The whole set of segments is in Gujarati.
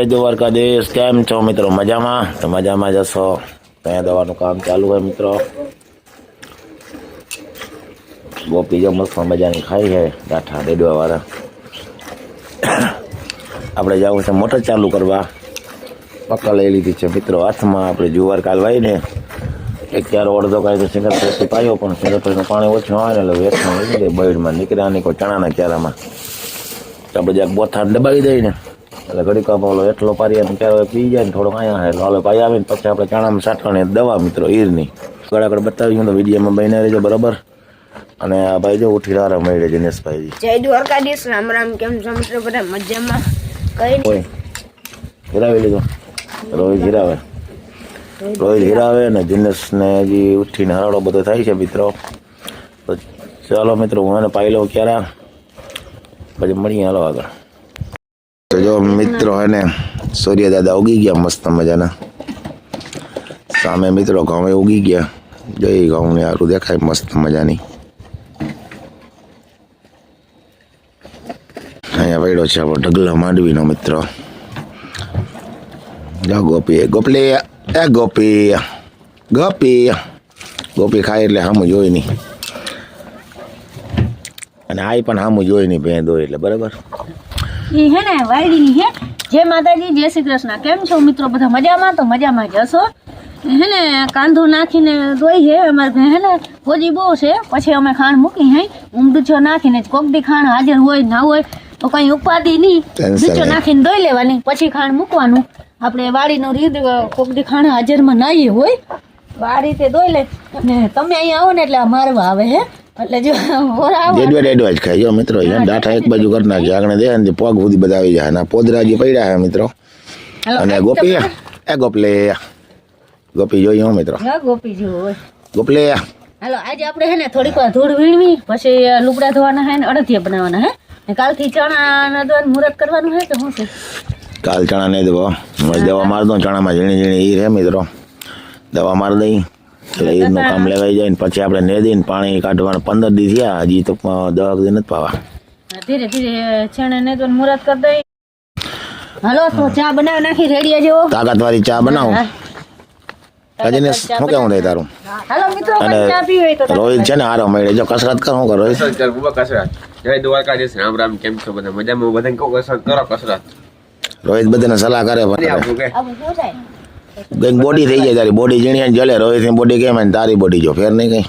જય દ્વારકાધીશ. કેમ છો મિત્રો? મજામાં? તો મજામાં જશો ત્યાં દવાનું કામ ચાલુ હોય મિત્રો. ગોપી જો મસ્ત મજાની ખાઈ છે. ગાંઠા રેડવા વાળા આપણે જવું છે મોટર ચાલુ કરવા. પક્કા લઈ લીધી છે મિત્રો હાથમાં. આપણે જુવાર કાલવાઈ ને. એક ચાર અડધો કાંઈ તો સિંગલ પ્રેસથી પાયો, પણ સિંગલ પ્રેસનું પાણી ઓછું આવે ને એટલે વેચમાં લઈ દે બૈડમાં નીકળ્યા નહીં કોઈ ચણાના ક્યારામાં તો આપણે જ્યાં બોથા દબાવી દઈએ ને એટલે ઘડીક ઓલો એટલો પારી ને ક્યારે પી જાય ને થોડોક અહીંયા એટલે હાલો પાઈ આવીને પછી આપણે ચણામાં સાઠવાની દવા મિત્રો ઈરની. ગળા આગળ બતાવીશું તો વિડીયોમાં બહીને રહેજો બરાબર? અને આ ભાઈ જો ઉઠી રારા મળે દિનેશભાઈ જય દ્વારકાધીશ રામ રામ કેમ છો મિત્રો બધા? મજામાં? કઈ નહીં હિરાવી લીધો. રોહિત હિરાવે. રોહિત હિરાવે ને દિનેશને હજી ઉઠીને હરાડો બધો થાય છે મિત્રો. તો ચાલો મિત્રો હું એને પાઈ લઉં ક્યારે પછી મળીએ હાલો આગળ. જો મિત્રો એને સૂર્ય દાદા ઉગી ગયા મસ્ત મજાના. સામે મિત્રો ઘઉં ઉગી ગયા. જય ઘઉં ને સારું દેખાય મસ્ત મજાની. અહીંયા વૈડો છે આપણો ઢગલો માંડવીનો મિત્રો. જા ગોપી ગોપલી એ ગોપી ગોપી. ગોપી ખાય એટલે સામું જોઈ નહીં. અને આઈ પણ સામું જોઈ નહીં ભેં દોય એટલે, બરાબર? ઈ હે ને વાયડીની હે. જય માતાજી જય શ્રી કૃષ્ણ. કેમ છો મિત્રો? બધા મજામાં? તો મજામાં જ હશો? હે ને કાંધો નાખીને દોઈ છે અમારે હે ને ભોજી બહુ છે. પછી અમે ખાંડ મૂકી હે. ઊંડુચો નાખીને કોકડી ખાણ હાજર હોય ના હોય તો કઈ ઉપાધિ નહીં. ડૂચો નાખીને દોઈ લેવાની પછી ખાંડ મૂકવાનું. આપણે વાડીનો રીત કોકડી ખાણ હાજરમાં નાઈ હોય આ રીતે દોઈ લે. અને તમે અહીંયા આવો ને એટલે મારવા આવે હે. એટલે જો ડેડવા ડેડવા જ ખાય. જો મિત્રો એમ ડાઠા એક બાજુ કરી નાખી. આગળ દે ને પગ સુધી બધા આવી જાય. અને પોદરા જે પડ્યા છે મિત્રો. અને ગોપી એ ગોપલે. ગોપી જોઈએ હો મિત્રો. હા, ગોપી જેવું ગોપલે. હાલો આજે આપણે હે ને થોડીક વાર ધૂળ વીણવી પછી લુગડા ધોવાના હે ને અડદિયા બનાવવાના હે. ને કાલથી ચણા ના ધોવાનું મુહૂર્ત કરવાનું હે કે શું છે? કાલ ચણા નહીં દેવો દવા માર દઉં ચણામાં ઝીણી ઝીણી એ રે મિત્રો. દવા માર દઈ. એટલે ઈરનું કામ લેવાઈ જાય ને પછી આપણે ને દઈને પાણી કાઢવાના પંદર દી થયા હજી તો દવા દિન જ પાવા. ધીરે ધીરે છેણે ને તો મુરત કરી દઈ. હાલો તો ચા બનાવી નાખી રેડિયા જેવો તાકાતવાળી ચા બનાવું? કજીને શું કેવું થાય તારું? હાલો મિત્રો અને ચા પીવી તો રોહિત છે ને હારો મળે. જો કસરત કર શું કરો રોહિત? કર બુબા કસરત. જય દ્વારકાધીશ રામ રામ. કેમ છો બધા? મજામાં? બધાને કહું કસરત કરો કસરત. રોહિત બધાને સલાહ કરે. પણ આપણું કે આવું શું થાય કંઈક બોડી થઈ જાય તારી. બોડી જીણી જલે રોહિતની બોડી કેમ ને તારી બોડી જો ફેર નહીં કઈ.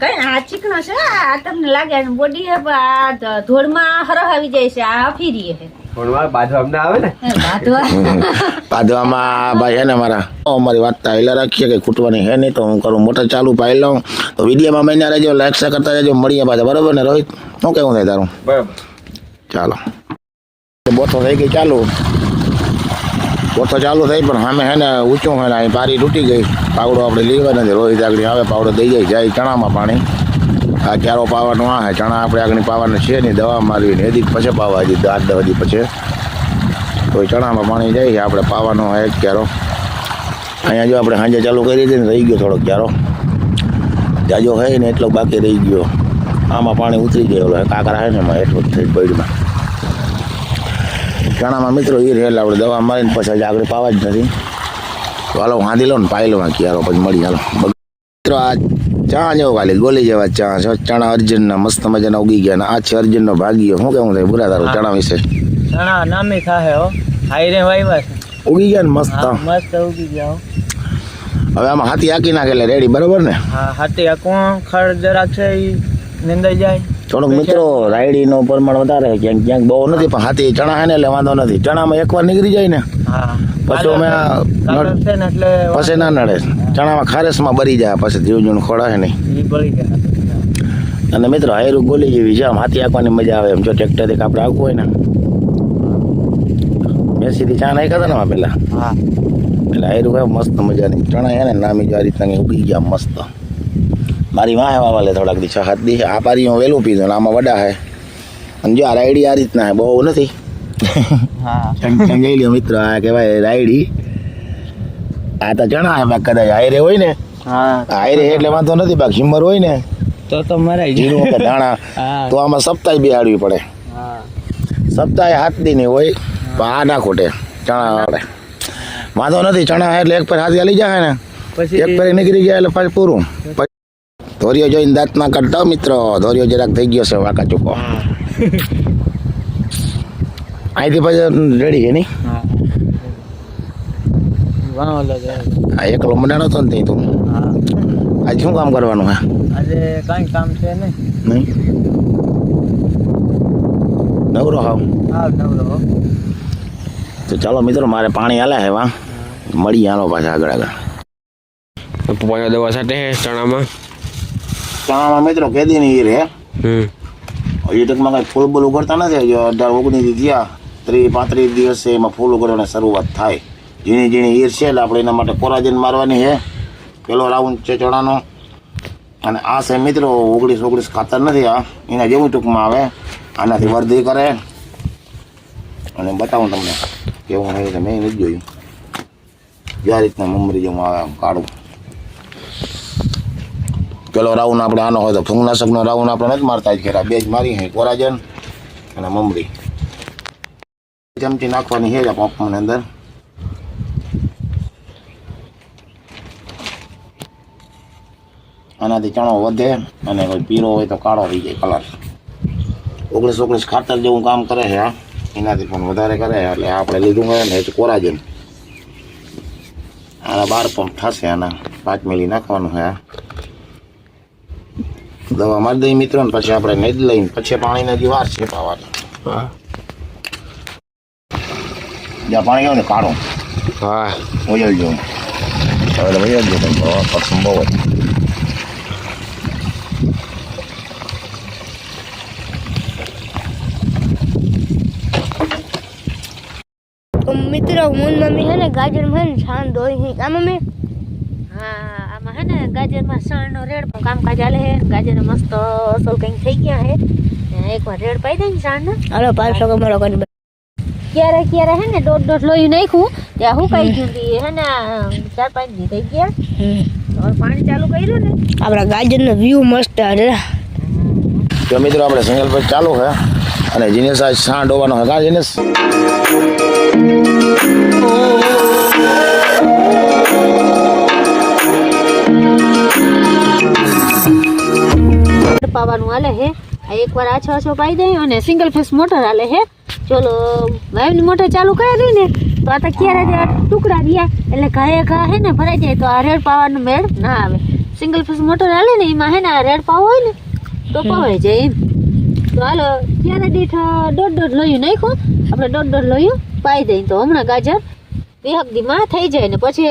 કઈ આ ચીકણો છે આ તમને લાગે બોડી હે પણ આ ધોળમાં હરહ આવી જાય છે આ ફીરી છે. મારે પાદવામાં ભાઈ અમારી. વાત તો હેલા રાખીએ કે ખૂટવાની હે નહીં તો હું કરું મોટર ચાલુ પાઈ લઉં. તો વિડીયોમાં મહિના રહેજો લાઈક શેર કરતા રહેજો મળીએ પાછા બરાબર ને રોહિત? શું કેવું થાય તારું? બરાબર. ચાલો. બોથો થઈ ગઈ ચાલુ. બોથો ચાલુ થઈ પણ સામે હે ને ઊંચું હોય ને અહીં પારી તૂટી ગઈ. પાવડો આપણે લેવા નથી રોહિત આગળ આવે, પાવડો દઈ જાય જાય ચણામાં પાણી. આ ક્યારો પાવાનો આ હે, ચણા આપણે આગળ પાવાના છે નહીં, દવા મારવી ને એથી પછી પાવા હજી આઠ દવા દી પછી. તો ચણામાં પાણી જાય આપણે પાવાનો હે એક ક્યારો. અહીંયા જો આપણે સાંજે ચાલુ કરી દઈએ ને, રહી ગયો થોડોક ક્યારો. જાજો હોય ને, એટલો બાકી રહી ગયો. આમાં પાણી ઉતરી ગયેલો કાંકરા હે ને એમાં, એટલું થઈ પૈડમાં ચણામાં મિત્રો એ રહેલા આપણે દવા મારીને પછી આગળ પાવા જ નથી. તો હાલો વાંધી લો ને પાઈ લો ક્યારો પછી મળી હાલો. મિત્રો આ ચા જેવો ખાલી ગોલી જેવા ચા છે. ચણા અર્જનના મસ્ત મજાના ઉગી ગયા ને આ છે અર્જુનનો ભાગ્યો. શું કેવું થાય બુરા તારું ચણા વિશે? ચણા નામી થાહે હો. હાઈરે વાયવા છે. ઉગી ગયા ને મસ્ત? મસ્ત ઉગી ગયા હવે આમાં હાથી હાકી નાખે એટલે રેડી બરોબર ને? હા હાથી આ કોણ ખડ જરાક છે એ નિંદાઈ જાય. થોડુંક મિત્રો રાયડીનું પ્રમાણ વધારે ક્યાંક ક્યાંક બહુ નથી પણ હાથી ચણા ને એટલે વાંધો નથી. ચણામાં એકવાર નીકળી જાય ને પછી અમે છે પછી ના નડે. ચણામાં ખારેસમાં બરી જાય પછી જીવ જીવનું ખોડાશે નહીં અને મિત્રો હાયરું ગોલી જેવી છે આમ હાથી આંકવાની મજા આવે. એમ જો ટ્રેક્ટરથી આપણે આંકવું હોય ને મેસીથી ચા નાખ્યા હતા ને આમાં પેલા. એટલે હાયરું કઈ મસ્ત નહીં ચણા એને નામી જો આ રીતના ઉગી ગયા મસ્ત. મારી વાહે વાવાલે થોડાક દી છ હાથ દી. આ પારી હું વહેલું પીધું આમાં વડા હે. અને જો આ રાયડી આ રીતના હે બહુ નથી. હા. મિત્ર આ કહેવાય રાયડી. આ તો ચણા એમાં કદાચ હાયરે હોય ને. હાયરે એટલે વાંધો નથી બાકી હિમર હોય ને. તો તો મરાય જીરું કે દાણા તો આમાં સપ્તાહ બેહાડવી પડે. સપ્તાહ હાથ દી ની હોય આ ના ખોટે. ચણા વાંધો નથી ચણા એટલે એક પર હાથ હાલી જાય ને. એક પર નીકળી ગયા એટલે પાછું પૂરું. ધોરિયો જોઈને દાંત ના કાઢતા મિત્રો. ધોરિયો જરાક થઈ ગયો છે વાકા ચૂકો. અહીંથી પછી રેડી છે નહીં? હા. એકલો મંડાણો તો ને ત્યાં તું. આજે શું કામ કરવાનું હા આજે કાંઈ કામ છે નહીં. નહીં? નવરો હાવ. હા નવરો તો ચાલો મિત્રો મારે પાણી હાલે હે વા. મળી હાલો પાછા આગળ આગળ. પપ્પાના દવા સાથે ચણામાં? ચણામાં મિત્રો કેદી ની રે હજી ટૂંકમાં કઈ ફૂલ બૂલ ઉગડતા નથી અઢાર ઓગણીસ થયા. ત્રીસ પાંત્રીસ દિવસે એમાં ફૂલ ઉગડવાની શરૂઆત થાય. ઝીણી ઝીણી ઈર છે એટલે આપણે એના માટે કોરાજન મારવાની છે પેલો રાઉન્ડ છે ચણાનો. અને આ છે મિત્રો ઓગણીસ ઓગણીસ ખાતર નથી આ એના જેવું ટૂંકમાં આવે. આનાથી વર્ધી કરે. અને બતાવું તમને કેવું હોય મેં નથી જોયું. જે આ રીતના મમરી જેવું આવે આમ કાળું. પેલો રાઉન્ડ આપણે આનો હોય તો ફૂંગનાશકનો રાઉન્ડ આપણે નથી મારતા જ ખેરા બે જ મારી છે કોરાજન અને મમરી. ચમચી નાખવાની છે જ આ પંપની અંદર. આનાથી ચણો વધે અને કોઈ પીળો હોય તો કાળો થઈ જાય કલર ઓગણીસ ઓગણીસ ખાતર જેવું કામ કરે છે આ એનાથી પણ વધારે કરે છે, એટલે આપણે લીધું હોય ને એ જ કોરાજન. આના બાર પંપ થશે આના, પાંચ મિલી નાખવાનું છે આ દવા મારી દઈ મિત્રો ને પછી આપણે નહીં લઈને પછી પાણીના જે વાર છે પાવાની જ્યાં પાણી આવે ને કાઢો હા વજલજો હવે તો વજલજો તમે પક્ષમ બહુ જ તો મિત્રો હું ને મમ્મી છે ને ગાજરમાં છે ને છાન દોઈ હી કા મમ્મી હા આમાં હે ને ગાજરમાં સણનો રેડ પણ કામકાજ ચાલે હે ગાજર મસ્ત અસલ કંઈક થઈ ગયા હે એકવાર રેડ પાઈ દે ને સાણનો હાલો પાંચસો કમળો કરી ક્યારે ક્યારે હે ને દોઢ દોઢ લોહી નાખ્યું ત્યાં હું કઈ ગયું હતી હે ને ચાર પાંચ દી થઈ ગયા. પાણી ચાલુ કર્યું ને. આપણા ગાજરનો વ્યૂ મસ્ત હે તો મિત્રો આપણે સિંગલ પર ચાલુ છે. અને જીનેશ આજ છાં ડોવાનો છે. કા જીનેશ? રેડ પાવાનું હાલે હે. આ એકવાર આછો આછો પાઈ દઈ અને સિંગલ ફેસ મોટર હાલે હે. ચલો વાઈવની મોટર ચાલુ કરી દઈ ને. તો આ તો ક્યારે ટુકડા રહ્યા એટલે ઘાએ ઘા હે ને ભરાઈ જાય તો આ રેડ પાવાનો મેળ ના આવે. સિંગલ ફેસ મોટર હાલે ને એમાં હે ને આ રેડ પાવો હોય ને તો પવાઈ જાય એમ. તો હાલો ક્યારે દીઠ દોઢ દોઢ લોયું નાખો આપણે દોઢ દોઢ લોયું પાઈ દઈએ તો હમણાં ગાજર વિહકમાં થઈ જાય ને પછી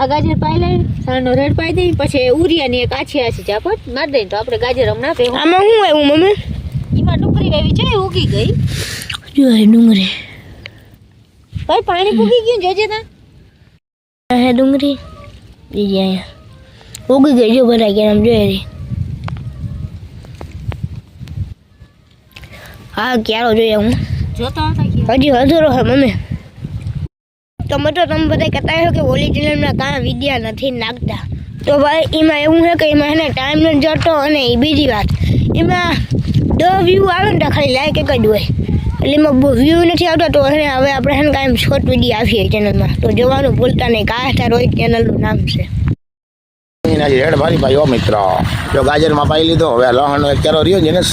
આ ગાજર પાઈ લઈ સાનો રેડ પાઈ દઈ પછી ઉરિયાની એક આછી આછી ચાપટ મારી દઈએ તો આપણે ગાજર હમણાં પે આમાં શું આવ્યું મમ્મી? એમાં ડુંગળી વાવી છે એ ઉગી ગઈ. જો ડુંગળી. ભાઈ પાણી પૂગી ગયું જોજે તા. હે ડુંગળી. બીજી અહીંયા. ઉગી ગઈ જો બધા કે આમ જોઈ રહી. હા ક્યારો જોઈએ હું જોતો હતા હજી અધૂરો હે મમ્મી. તો તમે બધા કહેતા છો કે હોલી ચેનલમાં કાંઈ વિદ્યા નથી નાખતા. તો ભાઈ, એમાં એવું છે કે એમાં એને ટાઈમ નથી જતો અને એ બીજી વાત. એમાં દો વ્યૂ આવે ને તો ખાલી લાઈક એક જ હોય. એટલે એમાં બહુ વ્યૂ નથી આવતો તો એને હવે આપણે છે ને કાંઈ શોર્ટ વીડિયો આવીએ ચેનલમાં તો જોવાનું ભૂલતા નહીં, કાંઈ રોહિત ચેનલનું નામ છે. એના રેડ મારી ભાઈ, ઓ મિત્ર. જો ગાજરમાં પાઈ લીધો, હવે લહણનો એક રહ્યો જીનેશ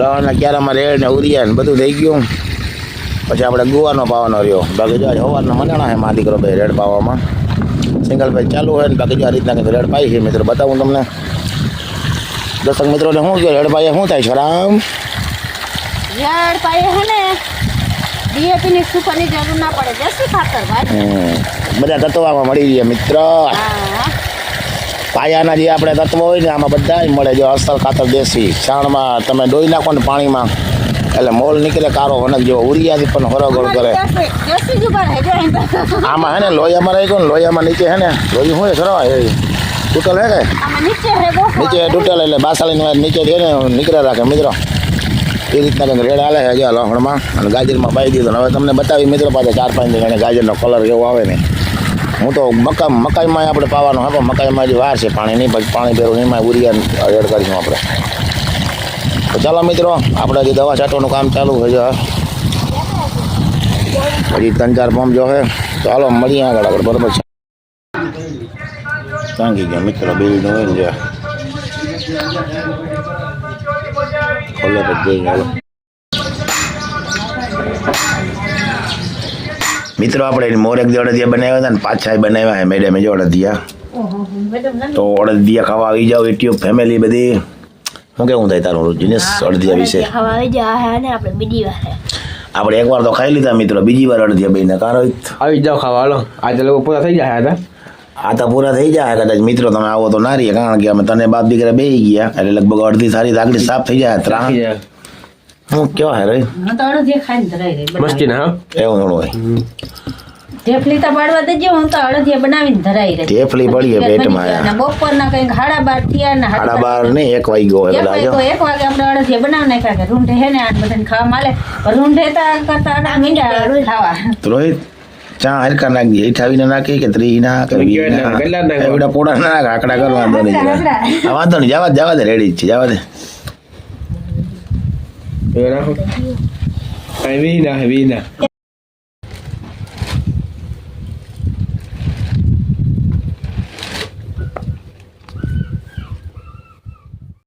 લહણના ક્યારામાં રેડ ને ઉરિયા ને બધું થઈ ગયું. પછી આપણે ગુવાનો પાવાનો રહ્યો. બાકી જો આજે સવારના મનાણા છે મા દીકરો ભાઈ રેડ પાવામાં. સિંગલ ભાઈ ચાલુ હોય ને બાકી જો આ રીતના કંઈક રેડ પાઈ છે મિત્રો બતાવું તમને. દર્શક મિત્રોને શું કહ્યું રેડ પાઈએ શું થાય? છે રામ રેડ પાઈએ છે ને? ડીએપીની સુપરની જરૂર ના પડે. જસી ખાતર ભાઈ. બધા તત્વમાં મળી રહ્યા મિત્ર. પાયાના જે આપણે તત્વો હોય ને આમાં બધા મળે. જો અસલ ખાતર દેશી. છાણમાં તમે ડોઈ નાખો ને પાણીમાં. એટલે મોલ નીકળે કારો વનક જેવો. ઉરિયાથી પણ હરોગળ કરે. આમાં હે ને લોહીમાં રહી ગયો ને લોહીમાં નીચે હે ને લોહી શું સરવા એ. તૂટલ હે કે? નીચે તૂટેલ એટલે બાસાલીને નીચે છે ને નીકળે રાખે મિત્રો. એ રીતના કંઈક રેડ હાલે છે હજી લોહણમાં અને ગાજરમાં પાઈ દીધો હવે તમને બતાવી મિત્રો પાસે ચાર પાંચ જણા ગાજરનો કલર કેવો આવે ને. હું તો મકા મકાઈમાં આપણે પાવાનો હા પણ મકાઈમાં જે વાર છે. પાણી નહીં પછી પાણી ભેરું એમાં ઉરિયા રેડ કરીશું આપણે. ચાલો મિત્રો આપણે હજી દવા છાંટવાનું કામ ચાલુ છે. જો હજી ત્રણ ચાર પંપ જો હે ચાલો મળીએ આગળ આગળ બરોબર છે. તાંગી ગયા મિત્ર બિલનું હોય ને જે. ખોલે તો જઈ હાલો. મિત્રો આપણે મોરેક જે અડદિયા બનાવ્યા હતા ને પાછા ય બનાવ્યા હે મેડમે જો અડદિયા તો અડદિયા ખાવા આવી જાવ એટલી ફેમિલી બધી. શું કેવું થાય તારું જીનેશ અડધિયા વિશે ને આપણે બીજી વાર આપણે એકવાર તો ખાઈ લીધા મિત્રો બીજી વાર અડદિયા બેને કારણ આવી જાઓ ખાવા હાલો. આજે લોકો પૂરા થઈ જાય હતા આ તો. પૂરા થઈ જાય કદાચ મિત્રો તમે આવો તો ના રહીએ કારણ કે અમે તને બાપ દીકરા બે ગયા એટલે લગભગ અડધી સારી આગળ સાફ થઈ જાય ત્રાણ. હું કેવા હે રે? હું તો અડધી ખાઈને ધરાઈ રહી મસ્તી ના હા? એવું થોડું હોય. ઢેફલી તો પાડવા દેજો હું તો અડધી બનાવીને ધરાઈ રહી. ઢેફલી પડીએ પેટમાં. બપોરના કંઈક હાડા બાર થયા ને હાડા બાર ને એક વાગી ગયો એક એટલે વાગે આજો એક વાગે આપણે અડધી બનાવી નાખ્યા કે રૂંઢે હે ને આ બધાને ખાવા માલે. રૂંઢે તો કરતા આડા મીંડા ખાવા. રોહિત ચા હરકા નાખી હેઠાવીને નાખી કે ત્રી ના કે વી ના એવડા પોડા ના નાખ આકડા કરવા વાંધો નહીં આકડા, હા, વાંધો નહીં જવા જવા દે રેડી છે જવા દે. એ નાખો કાંઈ વી ના વી ના.